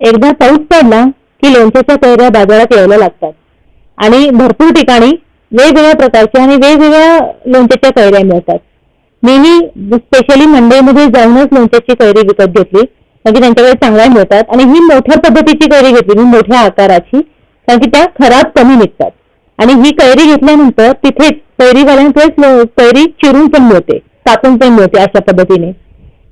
एकदा पाऊस पडला की लोणच्याच्या कैऱ्या बाजारात यायला लागतात. आणि भरपूर ठिकाणी वेगवेगळ्या प्रकारच्या आणि वेगवेगळ्या लोणच्याच्या कैऱ्या मिळतात. मीही स्पेशली मंडईमध्ये जाऊनच लोणच्याची कैरी विकत घेतली. म्हणजे त्यांच्याकडे चांगल्या मिळतात. आणि ही मोठ्या पद्धतीची कैरी घेतली. मी मोठ्या आकाराची. कारण की त्या खराब कमी निघतात. आणि ही कैरी घेतल्यानंतर तिथेच कैरीवाल्यांकडेच कैरी चिरून पण मिळते. कापून पण मिळते अशा पद्धतीने.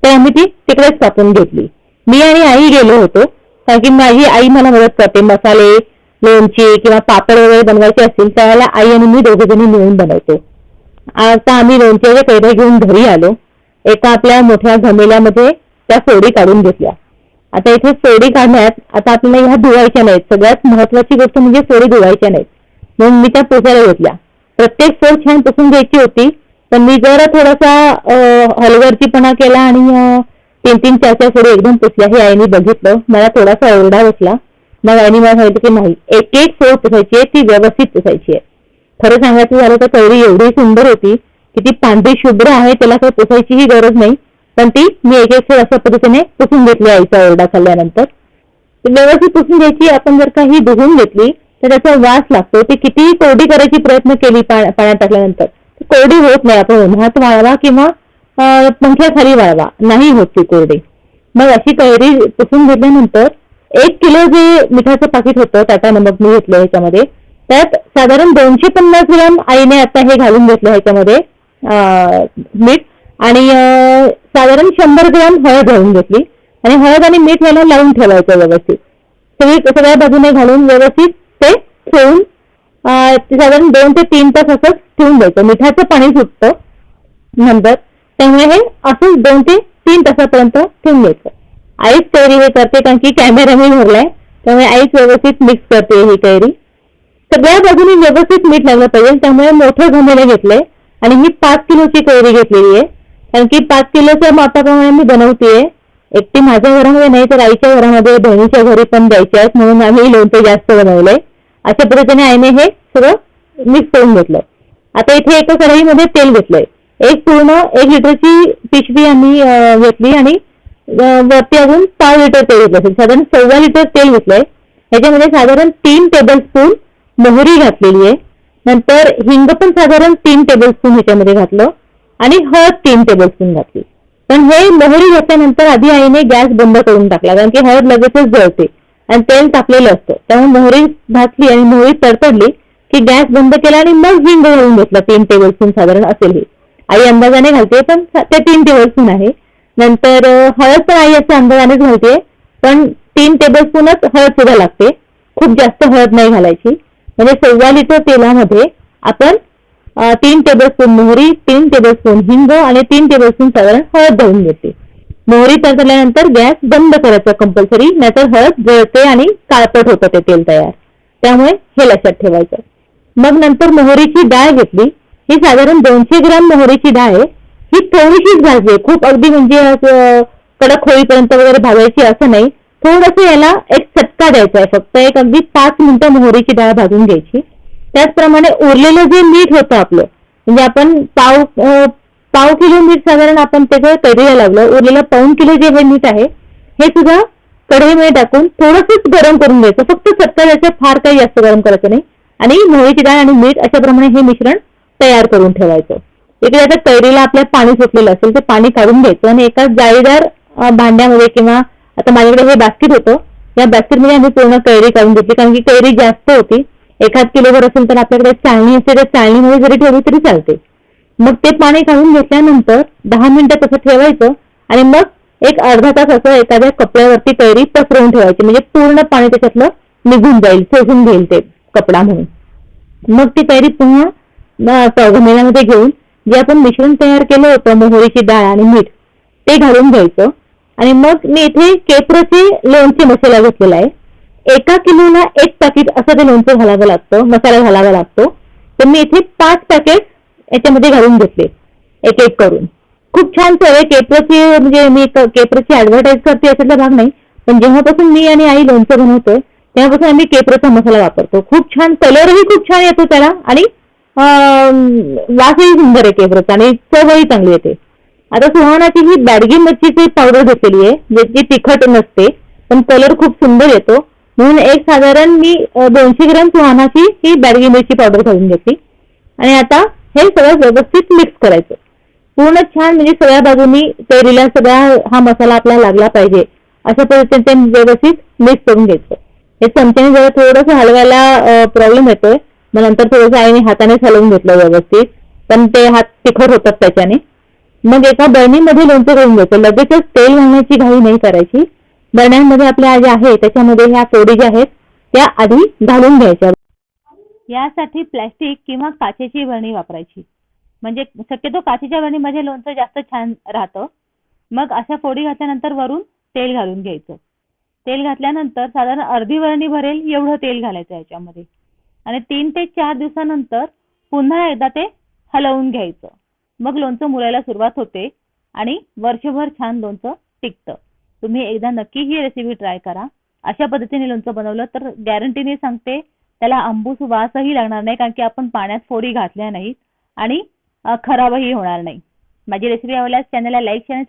तर आम्ही ती तिकडेच कापून घेतली. मी आणि आई गेलो होतो. कारण की माझी आई मला मदत करते. मसाले लोणची किंवा पापड वगैरे बनवायचे असतील त्यावेळेला आई आणि मी दोघेजणी मिळून बनवतो. आता आम्ही लोणच्याच्या कैऱ्या घेऊन घरी आलो. एका आपल्या मोठ्या घमेल्यामध्ये त्या फोडी काढून घेतल्या. आता इथे फोडी काढण्यात आता आपल्याला ह्या धुवायच्या नाहीत. सगळ्यात महत्वाची गोष्ट म्हणजे फोडी धुवायच्या नाहीत. म्हणून मी त्या पुसायला घेतल्या. प्रत्येक फोड छान पुसून घ्यायची होती पण मी जरा थोडासा अं, हलगर्जीपणा केला आणि तीन तीन चार चार फोडी एकदम पुसल्या हे आईने बघितलं. मला थोडासा ओरडा बसला. मग आईने मला सांगितलं की नाही एक एक फोड पुसायची आहे ती व्यवस्थित पुसायची आहे. खरं सांगायचं झालं तर कैरी एवढी सुंदर होती की ती पांढरी शुभ्र आहे त्याला काही पुसायचीही गरज नाही. पण ती मी एक एक फोड अशा पद्धतीने पुसून घेतली आईचा ओरडा खाल्ल्यानंतर. व्यवस्थित पुसून घ्यायची आपण जर का ही धुवून घेतली तर त्याचा वास लागतो. ती कितीही कोरडी करायची प्रयत्न केली पाण्यात टाकल्यानंतर कोरडी होत नाही. आपण उन्हात वाळवा किंवा पंख्या खाली वाळवा. नाही होत ती कोरडी. मग अशी कैरी पुसून घेतल्यानंतर एक किलो जे मिठाचं पाकिट होतं टाटा नमक मी घेतलं ह्याच्यामध्ये. त्यात साधारण दोनशे पन्नास ग्राम आईने आता हे घालून घेतलं ह्याच्यामध्ये मीठ. आणि साधारण शंभर ग्राम हळद घालून घेतली. आणि हळद आणि मीठ याला लावून ठेवायचं व्यवस्थित. सगळी सगळ्या बाजूने घालून व्यवस्थित ते ठेवून साधारण दोन ते तीन तास असंच ठेवून द्यायचं. मिठाचं पाणी सुटतं नंतर. त्यामुळे हे असंच दोन ते तीन तासापर्यंत ठेवून द्यायचं. आईच कैरी हे करते कारण की कॅमेरा मी भरलाय त्यामुळे आईच व्यवस्थित मिक्स करते ही कैरी सगळ्या बाजूने व्यवस्थित मीठ लागलं पाहिजे त्यामुळे मोठं घमेलं घेतलंय. आणि ही पाच किलोची कैरी घेतलेली आहे कारण की पाच किलोच्या मापाप्रमाणे मी बनवतेय. एकटी माझ्या घरामध्ये नाही तर आईच्या घरामध्ये बहिणीच्या घरी पण द्यायचे आहेत म्हणून आम्ही लोणचं जास्त बनवलंय. अशा पद्धतीने आईने हे सगळं मिक्स करून घेतलं आता इथे एका कढईमध्ये तेल घेतलंय. एक पूर्ण एक लिटरची पिशवी आम्ही घेतली आणि वरती अजून पाव लिटर तेल घेतलं. असेल. साधारण सव्वा लिटर तेल घेतलंय. ह्याच्यामध्ये साधारण तीन टेबल स्पून मोहरी घातलेली आहे. नंतर हिंग पण साधारण तीन टेबल स्पून ह्याच्यामध्ये घातलं आणि हळद तीन टेबल स्पून घातली. पण हे मोहरी घातल्यानंतर आधी आईने गॅस बंद करून टाकला कारण की हळद लगेचच जळते आणि तेल तापलेलं असतं. त्यामुळे मोहरी घातली आणि मोहरी तडतडली की गॅस बंद केला आणि मग हिंग घालून घेतला तीन टेबल स्पून साधारण असेल हे. आई अंदाजाने घालते पण ते तीन टेबलस्पून आहे. नंतर हळद पण आई असं अंदाजानेच घालते पण तीन टेबलस्पूनच हळद सुद्धा लागते. खूप जास्त हळद नाही घालायची. म्हणजे सव्वा लिटर तेलामध्ये आपण तीन टेबलस्पून मोहरी तीन टेबलस्पून हिंग आणि तीन टेबलस्पून साधारण हळद घालून घेते. मोहरी तळल्यानंतर गॅस बंद करायचा कंपल्सरी नाहीतर हळद जळते आणि काळपट होतं ते तेल तयार. त्यामुळे हे लक्षात ठेवायचं. मग नंतर मोहरीची डाळ घेतली. ही साधारण दोनशे ग्राम मोहरीची डाळ आहे. ही थोडीशीच भाजली आहे. खूप अगदी म्हणजे असं कडक होईपर्यंत वगैरे भाजायची असं नाही. थोडंसं याला एक चटका द्यायचा आहे. फक्त एक अगदी पाच मिनिटं मोहरीची डाळ भाजून घ्यायची. त्याचप्रमाणे उरलेलं जे मीठ होतं आपलं म्हणजे आपण पाव पाव किलो मीठ साधारण आपण त्याचं कैरीला लावलं. उरलेलं पाऊन किलो जे हे मीठ आहे हे सुद्धा कढईमध्ये टाकून थोडंसंच गरम करून घ्यायचं. फक्त चटका द्यायचं फार काही जास्त गरम करायचं नाही. आणि मोहरीची डाळ आणि मीठ अशा प्रमाणे हे मिश्रण तयार करून ठेवायचं. इकडे आता कैरीला आपल्या पाणी सुटलेलं असेल ते पाणी काढून घ्यायचं आणि एका जाळीदार भांड्यामध्ये किंवा आता माझ्याकडे हे बास्केट होतं. या बास्केटमध्ये आम्ही पूर्ण कैरी काढून घेतली कारण की कैरी जास्त होती. एखाद किलोवर असेल तर आपल्याकडे चाळणी असते त्या चाळणीमध्ये जरी ठेवली तरी चालते. मग ते पाणी काढून घेतल्यानंतर दहा मिनिटं तसं ठेवायचं आणि मग एक अर्धा तास असं एखाद्या कपड्यावरती कैरी पसरवून ठेवायची. म्हणजे पूर्ण पाणी त्याच्यातलं निघून जाईल शोषून घेईल ते कपडा म्हणून. मग ती कैरी पुन्हा घमेल्यामध्ये घेऊन जे आपण मिश्रण तयार केलं होतं मोहरीची डाळ आणि मीठ ते घालून घ्यायचं. आणि मग मी इथे केप्रचे लोणचे मसाला घेतलेला आहे. एका किलोला एक पॅकेट असं ते लोणचं घालावं लागतं मसाला घालावा लागतो. तर मी इथे पाच पॅकेट याच्यामध्ये घालून घेतले एक एक करून. खूप छान सर आहे केप्रची म्हणजे मी क- केप्रची ऍडव्हर्टाईज करते याच्यातला भाग नाही पण जेव्हापासून मी आणि आई लोणचं बनवतोय तेव्हापासून आम्ही केप्रचा मसाला वापरतो. खूप छान कलरही खूप छान येतो त्याला आणि वासही सुंदर येते व्रत आणि चवही चांगली येते. आता सुहानाची ही बॅडगी मच्छीची पावडर घेतलेली आहे जे जी तिखट नसते पण कलर खूप सुंदर येतो. म्हणून एक साधारण मी दोनशे ग्रॅम सुहानाची ही बॅडगी मिरची पावडर घालून घेतली. आणि आता हे सगळं व्यवस्थित मिक्स करायचं. पूर्ण छान म्हणजे सगळ्या बाजूनी कैरीला सगळा हा मसाला आपला लागला पाहिजे अशा पद्धतीने व्यवस्थित मिक्स करून घ्यायचं. हे चमच्याने जरा थोडंसं हलवायला प्रॉब्लेम येतोय. मग नंतर थोडंसं आईने हातानेच हलवून घेतलं व्यवस्थित. पण ते हात तिखट होतात त्याच्याने. मग एका बरणीमध्ये लोणचं करून घ्यायचं. लगेचच तेल घालण्याची घाई नाही करायची. बरण्यांमध्ये आपल्या जे आहे त्याच्यामध्ये ह्या कोडी ज्या आहेत त्या आधी घालून घ्यायच्या. यासाठी प्लॅस्टिक किंवा काचेची बरणी वापरायची. म्हणजे शक्यतो काचेच्या बरणीमध्ये लोणचं जास्त छान राहतं. मग अशा फोडी घातल्यानंतर वरून तेल घालून घ्यायचं. तेल घातल्यानंतर साधारण अर्धी वरणी भरेल एवढं तेल घालायचं याच्यामध्ये. आणि तीन ते चार दिवसानंतर पुन्हा एकदा ते हलवून घ्यायचं. मग लोणचं मुरायला सुरुवात होते आणि वर्षभर छान लोणचं टिकतं. तुम्ही एकदा नक्की ही रेसिपी ट्राय करा. अशा पद्धतीने लोणचं बनवलं तर गॅरंटीने सांगते त्याला अंबूस वासही लागणार नाही कारण की आपण पाण्यात फोडी घातल्या नाहीत आणि खराबही होणार नाही. माझी रेसिपी आवडल्यास चॅनलला लाईक शेअर आणि